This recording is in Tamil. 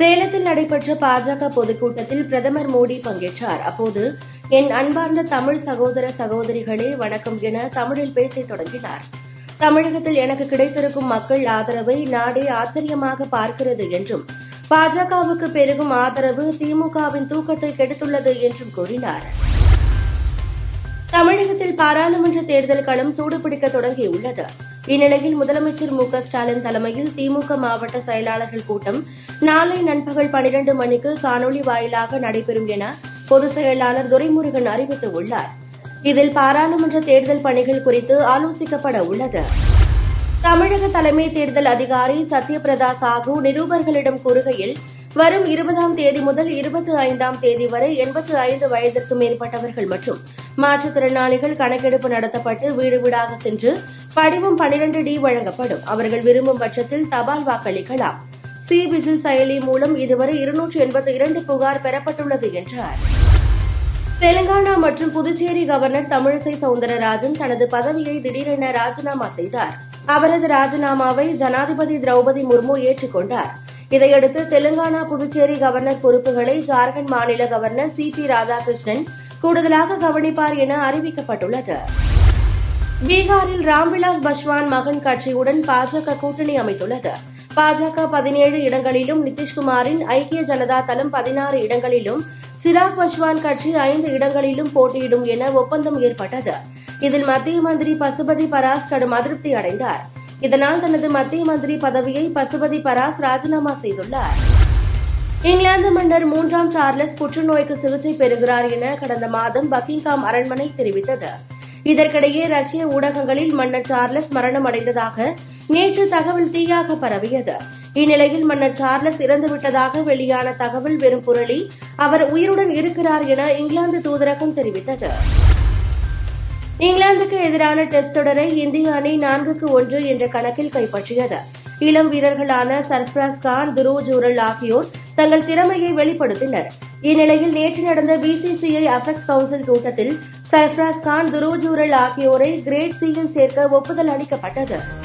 சேலத்தில் நடைபெற்ற பாஜக பொதுக்கூட்டத்தில் பிரதமர் மோடி பங்கேற்றார். அப்போது என் அன்பார்ந்த தமிழ் சகோதர சகோதரிகளே வணக்கம் என தமிழில் பேச தொடங்கினார். தமிழகத்தில் எனக்கு கிடைத்திருக்கும் மக்கள் ஆதரவை நாடே ஆச்சரியமாக பார்க்கிறது என்றும் பாஜகவுக்கு பெருகும் ஆதரவு திமுகவின் தூக்கத்தை கெடுத்துள்ளது என்றும் கூறினார். தமிழகத்தில் பாராளுமன்ற தேர்தல் களம் சூடுபிடிக்க தொடங்கியுள்ளது. இந்நிலையில் முதலமைச்சர் மு ஸ்டாலின் தலைமையில் திமுக மாவட்ட செயலாளர்கள் கூட்டம் நாளை நண்பகல் பனிரண்டு மணிக்கு காணொலி வாயிலாக நடைபெறும் என பொதுச் செயலாளர் துரைமுருகன் அறிவித்துள்ளார். இதில் பாராளுமன்ற தேர்தல் பணிகள் குறித்து ஆலோசிக்கப்பட உள்ளது. தமிழக தலைமை தேர்தல் அதிகாரி சத்யபிரதா சாஹூ நிருபர்களிடம் கூறுகையில் வரும் இருபதாம் தேதி முதல் இருபத்தி ஐந்தாம் தேதி வரை எண்பத்தி ஐந்து வயதிற்கு மேற்பட்டவர்கள் மற்றும் மாற்றுத்திறனாளிகள் கணக்கெடுப்பு நடத்தப்பட்டு வீடு வீடாக சென்று படிவம் பனிரெண்டு டி வழங்கப்படும். அவர்கள் விரும்பும் பட்சத்தில் தபால் வாக்களிக்கலாம். சி விஜில் செயலி மூலம் இதுவரை இருநூற்று எண்பத்தி இரண்டு புகார் பெறப்பட்டுள்ளது என்றார். தெலங்கானா மற்றும் புதுச்சேரி கவர்னர் தமிழிசை சவுந்தரராஜன் தனது பதவியை திடீரென ராஜினாமா செய்தார். அவரது ராஜினாமாவை ஜனாதிபதி திரௌபதி முர்மு ஏற்றுக்கொண்டார். இதையடுத்து தெலுங்கானா புதுச்சேரி கவர்னர் பொறுப்புகளை ஜார்க்கண்ட் மாநில கவர்னர் சி பி ராதாகிருஷ்ணன் கூடுதலாக கவனிப்பார் என அறிவிக்கப்பட்டுள்ளது. பீகாரில் ராம்விலாஸ் பஸ்வான் மகன் கட்சியுடன் பாஜக கூட்டணி அமைத்துள்ளது. பாஜக பதினேழு இடங்களிலும் நிதிஷ்குமாரின் ஐக்கிய ஜனதா தளம் பதினாறு இடங்களிலும் சிராக் பஸ்வான் கட்சி ஐந்து இடங்களிலும் போட்டியிடும் என ஒப்பந்தம் ஏற்பட்டது. இதில் மத்திய மந்திரி பசுபதி பராஸ் கடும் அதிருப்தி அடைந்தார் இதனால் தனது மத்திய மந்திரி பதவியை பசுபதி பராஸ் ராஜினாமா செய்துள்ளார். இங்கிலாந்து மன்னர் மூன்றாம் சார்லஸ் புற்றுநோய்க்கு சிகிச்சை பெறுகிறார் என கடந்த மாதம் பக்கிங்காம் அரண்மனை தெரிவித்தது. இதற்கிடையே ரஷ்ய ஊடகங்களில் மன்னர் சார்லஸ் மரணம் அடைந்ததாக நேற்று தகவல் தீயாக பரவியது. இந்நிலையில் மன்னர் சார்லஸ் இறந்துவிட்டதாக வெளியான தகவல் வெறும் புரளி அவர் உயிருடன் இருக்கிறார் என இங்கிலாந்து தூதரகம் தெரிவித்தது. இங்கிலாந்துக்கு எதிரான டெஸ்ட் தொடரை இந்திய அணி நான்குக்கு ஒன்று என்ற கணக்கில் கைப்பற்றியது. இளம் வீரர்களான சர்ஃப்ராஸ் கான் துருவ் ஜூரல் ஆகியோர் தங்கள் திறமையை வெளிப்படுத்தினர். இந்நிலையில் நேற்று நடந்த பிசிசிஐ அபெக்ஸ் கவுன்சில் கூட்டத்தில் சர்ஃப்ராஸ் கான் துருவ் ஜூரல் ஆகியோரை கிரேட் சியில் சேர்க்க ஒப்புதல் அளிக்கப்பட்டது.